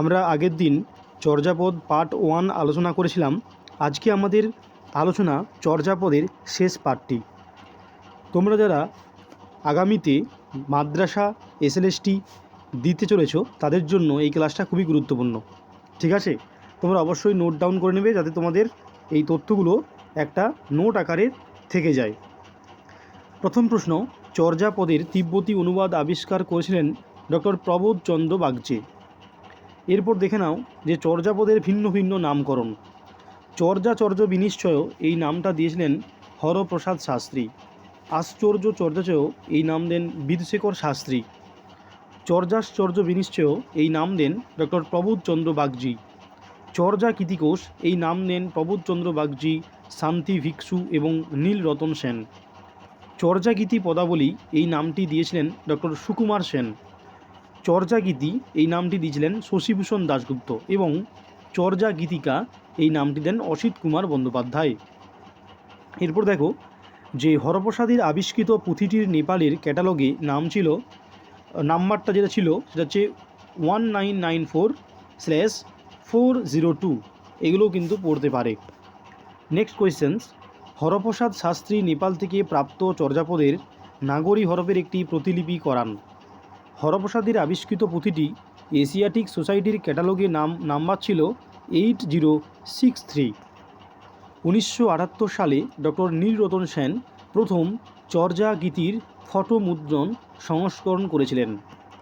আমরা আগের দিন চর্যাপদ পার্ট ওয়ান আলোচনা করেছিলাম। আজকে আমাদের আলোচনা চর্যাপদের শেষ পার্টটি তোমরা যারা আগামীতে মাদ্রাসা এসএলএসটি দিতে চলেছো, তাদের জন্য এই ক্লাসটা খুবই গুরুত্বপূর্ণ। ঠিক আছে? তোমরা অবশ্যই নোট ডাউন করে নেবে যাতে তোমাদের এই তথ্যগুলো একটা নোট আকারে থেকে যায়। প্রথম প্রশ্ন, চর্যাপদের তিব্বতী অনুবাদ আবিষ্কার করেছিলেন ডক্টর প্রবোধ চন্দ্র বাগচি। এরপর দেখে নাও যে চর্যাপদের ভিন্ন ভিন্ন নামকরণ। চর্যাচর্য বিনিশ্চয় এই নামটা দিয়েছিলেন হরপ্রসাদ শাস্ত্রী। আশ্চর্য চর্যাচয় এই নাম দেন বিদুশেখর শাস্ত্রী। চর্যাশ্চর্য বিনিশ্চয় এই নাম দেন ডক্টর প্রবোধচন্দ্র বাগজি চর্যা কীতিকোষ এই নাম দেন প্রবোধচন্দ্র বাগজি শান্তি ভিক্ষু এবং নীলরতন সেন। চর্যাগীতি পদাবলী এই নামটি দিয়েছিলেন ডক্টর সুকুমার সেন। চর্যাগীতি এই নামটি দিয়েছিলেন শশীভূষণ দাশগুপ্ত এবং চর্যা গীতিকা এই নামটি দেন অসিত কুমার বন্দ্যোপাধ্যায়। এরপর দেখো, যে হরপ্রসাদীর আবিষ্কৃত পুঁথিটির নেপালের ক্যাটালগে নাম ছিল, নাম্বারটা যেটা ছিল সেটা হচ্ছে one nine nine four slash four zero two. এগুলো কিন্তু পড়তে পারে। নেক্সট কোয়েশ্চেন্স, হরপ্রসাদ শাস্ত্রী নেপাল থেকে প্রাপ্ত চর্যাপদের নাগরী হরপের একটি প্রতিলিপি করান। হরপ্রসাদের আবিষ্কৃত পুঁথিটি এশিয়াটিক সোসাইটির ক্যাটালগে নাম, নাম্বার ছিল এইট জিরো সিক্স থ্রি। উনিশশো আটাত্তর সালে ডক্টর নীলরতন সেন প্রথম চর্যা গীতির ফটো মুদ্রণ সংস্করণ করেছিলেন।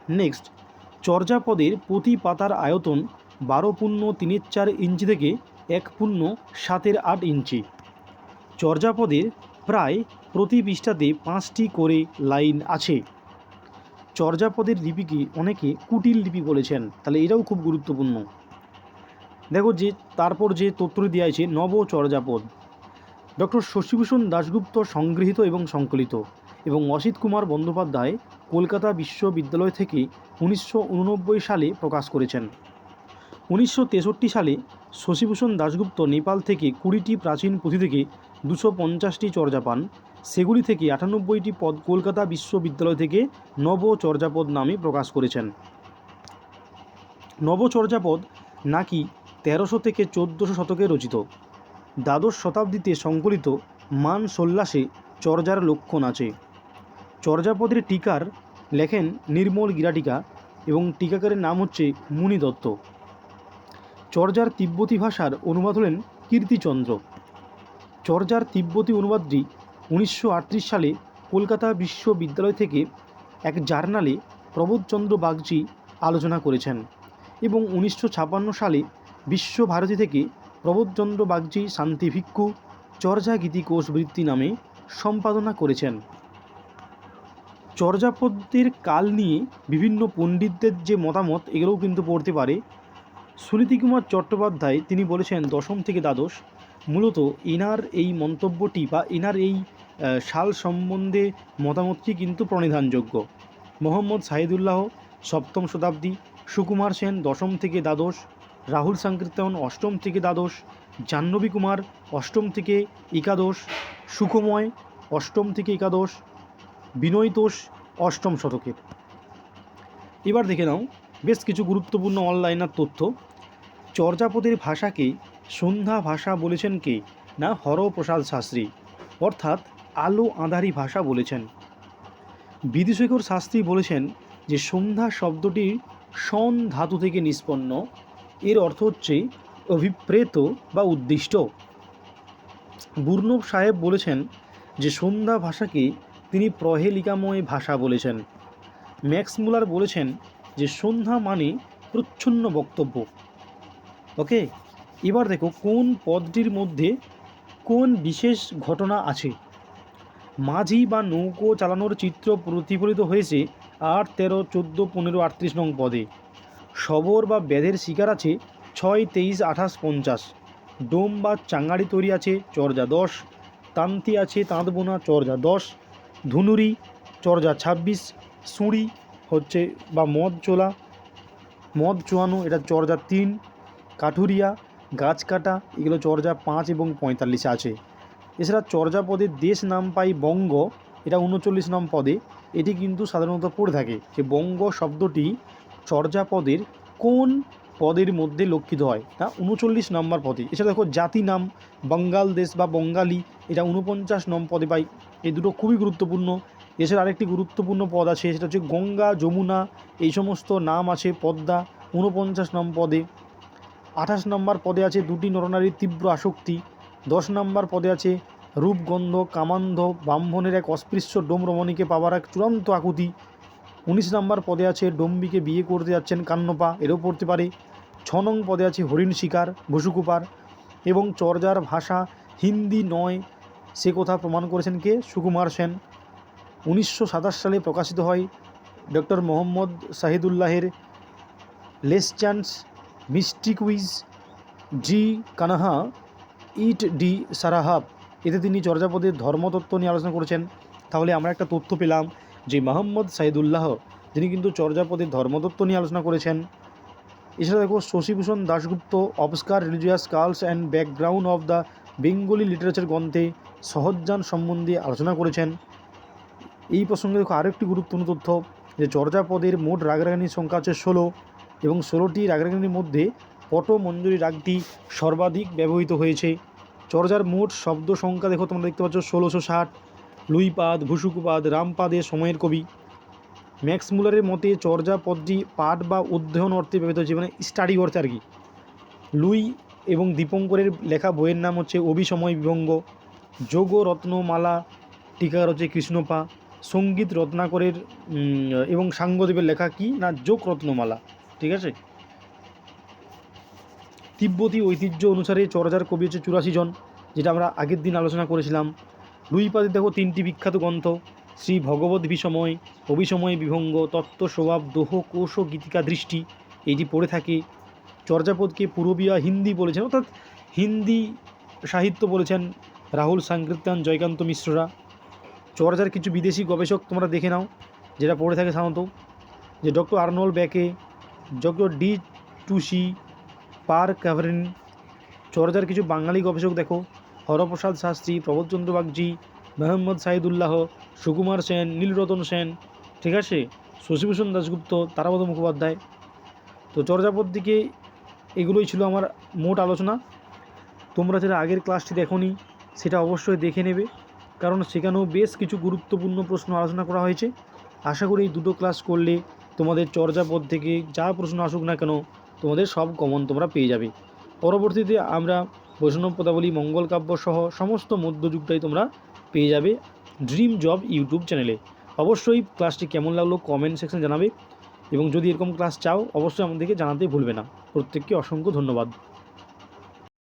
নেক্সট, চর্যাপদের প্রতি পাতার আয়তন বারো পূর্ণ তিনের চার ইঞ্চি থেকে এক পূর্ণ সাতের আট ইঞ্চি। চর্যাপদের প্রায় প্রতি পৃষ্ঠাতে পাঁচটি করে লাইন আছে। চর্যাপদের লিপিকে অনেকে কুটিল লিপি বলেছেন। তাহলে এটাও খুব গুরুত্বপূর্ণ। দেখো যে, তারপর যে তথ্যটি দেওয়া হয়েছে, নব চর্যাপদ। ডক্টর শশীভূষণ দাশগুপ্ত সংগৃহীত এবং সংকলিত এবং অসিত কুমার বন্দ্যোপাধ্যায় কলকাতা বিশ্ববিদ্যালয় থেকে উনিশশো উননব্বই সালে প্রকাশ করেছেন। উনিশশো তেষট্টি সালে শশীভূষণ দাশগুপ্ত নেপাল থেকে কুড়িটি প্রাচীন পুঁথি থেকে দুশো পঞ্চাশটি চর্যা পান। সেগুলি থেকে আটানব্বইটি পদ কলকাতা বিশ্ববিদ্যালয় থেকে নবচর্যাপদ নামে প্রকাশ করেছেন। নবচর্যাপদ নাকি তেরোশো থেকে চোদ্দোশো শতকে রচিত। দ্বাদশ শতাব্দীতে সংকলিত মান সল্লাসে চর্যার লক্ষণ আছে। চর্যাপদের টিকার লেখেন নির্মল গিরাটিকা এবং টিকাকারের নাম হচ্ছে মুনি দত্ত। চর্যার তিব্বতী ভাষার অনুবাদ হলেন কীর্তিচন্দ্র। চর্যার তিব্বতী অনুবাদটি উনিশশো আটত্রিশ সালে কলকাতা বিশ্ববিদ্যালয় থেকে এক জার্নালে প্রবোধচন্দ্র বাগচি আলোচনা করেছেন এবং উনিশশো সালে বিশ্বভারতী থেকে প্রবোধচন্দ্র বাগচি শান্তি ভিক্ষু চর্যা গীতি কোষবৃত্তি নামে সম্পাদনা করেছেন। চর্যাপদ্যের কাল নিয়ে বিভিন্ন পণ্ডিতদের যে মতামত এগুলোও কিন্তু পড়তে পারে। সুনীতি কুমার চট্টোপাধ্যায় তিনি বলেছেন, দশম থেকে দ্বাদশ, মূলত এনার এই মন্তব্যটি বা এনার এই সাল সম্বন্ধে মতামতটি কিন্তু প্রণিধানযোগ্য। মোহাম্মদ সাহিদুল্লাহ সপ্তম শতাব্দী, সুকুমার সেন দশম থেকে দ্বাদশ, রাহুল সংকীর্তন অষ্টম থেকে দ্বাদশ, জাহ্নবী কুমার অষ্টম থেকে একাদশ, সুখময় অষ্টম থেকে একাদশ বিনয়তোষ অষ্টম শতকের এবার দেখে নাও, বেশ কিছু গুরুত্বপূর্ণ অনলাইনার তথ্য। চর্যাপদের ভাষাকে সন্ধ্যা ভাষা বলেছেন কে? না হরপ্রসাদ শাস্ত্রী। অর্থাৎ আলো আঁধারি ভাষা বলেছেন। বিদুশেখর শাস্ত্রী বলেছেন যে, সন্ধ্যা শব্দটি সন ধাতু থেকে নিষ্পন্ন। এর অর্থ হচ্ছে অভিপ্রেত বা উদ্দিষ্ট। বুর্নব সাহেব বলেছেন যে, সন্ধ্যা ভাষাকে তিনি প্রহেলিকাময় ভাষা বলেছেন। ম্যাক্স মুলার বলেছেন যে, সন্ধ্যা মানে প্রচ্ছন্ন বক্তব্য। ওকে, এবার দেখো কোন পদটির মধ্যে কোন বিশেষ ঘটনা আছে। মাঝি বা নৌকো চালানোর চিত্র প্রতিফলিত হয়েছে আট, তেরো, চোদ্দ, পনেরো, আটত্রিশ নং পদে। শবর বা ব্যাধের শিকার আছে ছয়, তেইশ, আঠাশ, পঞ্চাশ। ডোম বা চাঙ্গাড়ি তৈরি আছে চর্যা দশ। তান্তি আছে তাঁত বোনা চর্যা দশ। ধুনুরি চর্যা ছাব্বিশ। সুঁড়ি হচ্ছে বা মদ চোলা। মদ চোয়ানো এটা চর্যা তিন। কাঠুরিয়া, গাছ কাটা এগুলো চর্যা পাঁচ এবং পঁয়তাল্লিশে আছে। এছাড়া চর্যাপদের দেশ নাম পাই বঙ্গ, এটা উনচল্লিশ নম পদে। এটি কিন্তু সাধারণত পড়ে থাকে যে বঙ্গ শব্দটি চর্যাপদের কোন পদের মধ্যে লক্ষিত হয়? তা উনচল্লিশ নম্বর পদে। এছাড়া দেখো জাতি নাম, বাঙ্গাল দেশ বা বঙ্গালী, এটা উনপঞ্চাশ নম পদে পাই। এই দুটো খুবই গুরুত্বপূর্ণ। এছাড়া আরেকটি গুরুত্বপূর্ণ পদ আছে, সেটা হচ্ছে গঙ্গা, যমুনা, এই সমস্ত নাম আছে পদ্মা, উনপঞ্চাশ নম পদে। আঠাশ নম্বর পদে আছে দুটি নরনারীর তীব্র আসক্তি। দশ নম্বর পদে আছে রূপগন্ধ কামান্ধ ব্রাহ্মণের এক অস্পৃশ্য ডোম রমণীকে পাওয়ার এক চূড়ান্ত আকুতি। উনিশ নম্বর পদে আছে ডম্বিকে বিয়ে করতে যাচ্ছেন কান্নপা, এরও পড়তে পারে। ছ নং পদে আছে হরিণ শিকার ভুসুকুপার এবং চর্যার ভাষা হিন্দি নয়, সে কথা প্রমাণ করেছেন কে? সুকুমার সেন। উনিশশো সাতাশ সালে প্রকাশিত হয় ডক্টর মোহাম্মদ শাহিদুল্লাহের লেস চান্স মিস্টিক উইজ জি কানাহা ইট ডি সারাহাব এতে তিনি চর্যাপদের ধর্মতত্ত্ব নিয়ে আলোচনা করেছেন। তাহলে আমরা একটা তথ্য পেলাম যে মোহাম্মদ সাইদুল্লাহ, যিনি কিন্তু চর্যাপদের ধর্মতত্ত্ব নিয়ে আলোচনা করেছেন। এছাড়া দেখো, Shashibhushan Dasgupta, obscure religious cults and background of the Bengali literature গ্রন্থে সহজ্জান সম্বন্ধে আলোচনা করেছেন। এই প্রসঙ্গে দেখো আরেকটি গুরুত্বপূর্ণ তথ্য যে চর্যাপদের মোট রাগরাগিনীর সংখ্যা হচ্ছে ষোলো এবং ষোলোটি রাগরাগিনীর মধ্যে পটমঞ্জুরি রাগটি সর্বাধিক ব্যবহৃত হয়েছে। চর্যার মোট শব্দ সংখ্যা দেখো, তোমরা দেখতে পাচ্ছ ষোলোশো ষাট। লুইপাদ, ভুসুকুপাদ রামপাদের সময়ের কবি। ম্যাক্স মুলারের মতে চর্যা পদটি পাঠ বা অধ্যয়ন অর্থে ব্যবহৃত হচ্ছে মানে স্টাডি অর্থে আর কি। লুই এবং দীপঙ্করের লেখা বইয়ের নাম হচ্ছে অভিসময় বিভঙ্গ। যোগ রত্নমালা টিকার হচ্ছে কৃষ্ণপা। সংগীত রত্নাকরের এবং সাঙ্গদেবের লেখা কি? না যোগ রত্নমালা ঠিক আছে? তিব্বতী ঐতিহ্য অনুসারে চর্যার কবি হচ্ছে চুরাশি জন, যেটা আমরা আগের দিন আলোচনা করেছিলাম। লুইপাদের দেখো তিনটি বিখ্যাত গ্রন্থ, শ্রী ভগবত বিসময় অভিসময় বিভঙ্গ, তত্ত্ব, স্বভাব, দোহ, কোষ গীতিকা দৃষ্টি, এইটি পড়ে থাকে। চর্যাপদকে পূরবীয়া হিন্দি বলেছেন, অর্থাৎ হিন্দি সাহিত্য বলেছেন রাহুল সাংকৃত্যান জয়কান্ত মিশ্ররা। চর্যার কিছু বিদেশি গবেষক তোমরা দেখে নাও, যেটা পড়ে থাকে সাধারণত। যে ডক্টর আর্নল ব্যাকে, ডক্টর ডি টুসি পার ক্যাভারিন চর্যার কিছু বাঙালি গবেষক দেখো, হরপ্রসাদ শাস্ত্রী, প্রবোধচন্দ্র বাগজি মোহাম্মদ সাহিদুল্লাহ সুকুমার সেন, নীলরতন সেন, ঠিক আছে? শশীভূষণ দাশগুপ্ত, তারাপদ মুখোপাধ্যায়। তো চর্যাপদ দিকে এগুলোই ছিল আমার মোট আলোচনা। তোমরা যারা আগের ক্লাসটি দেখোনি, সেটা অবশ্যই দেখে নেবে, কারণ সেখানেও বেশ কিছু গুরুত্বপূর্ণ প্রশ্ন আলোচনা করা হয়েছে। আশা করি এই দুটো ক্লাস করলে তোমাদের চর্যাপদ থেকে যা প্রশ্ন আসুক না কেন তোমাদের সব গমন তোমরা পেয়ে যাবে। পরবর্তীতে আমরা বৈষ্ণব পদাবলী, মঙ্গল কাব্য সহ সমস্ত মধ্যযুগটাই তোমরা পেয়ে যাবে ড্রিম জব ইউটিউব চ্যানেলে অবশ্যই ক্লাসটি কেমন লাগল কমেন্ট সেকশন জানাবে এবং যদি এরকম ক্লাস চাও, অবশ্যই আমাদেরকে জানাতে ভুলবে না। প্রত্যেককে অসংখ্য ধন্যবাদ।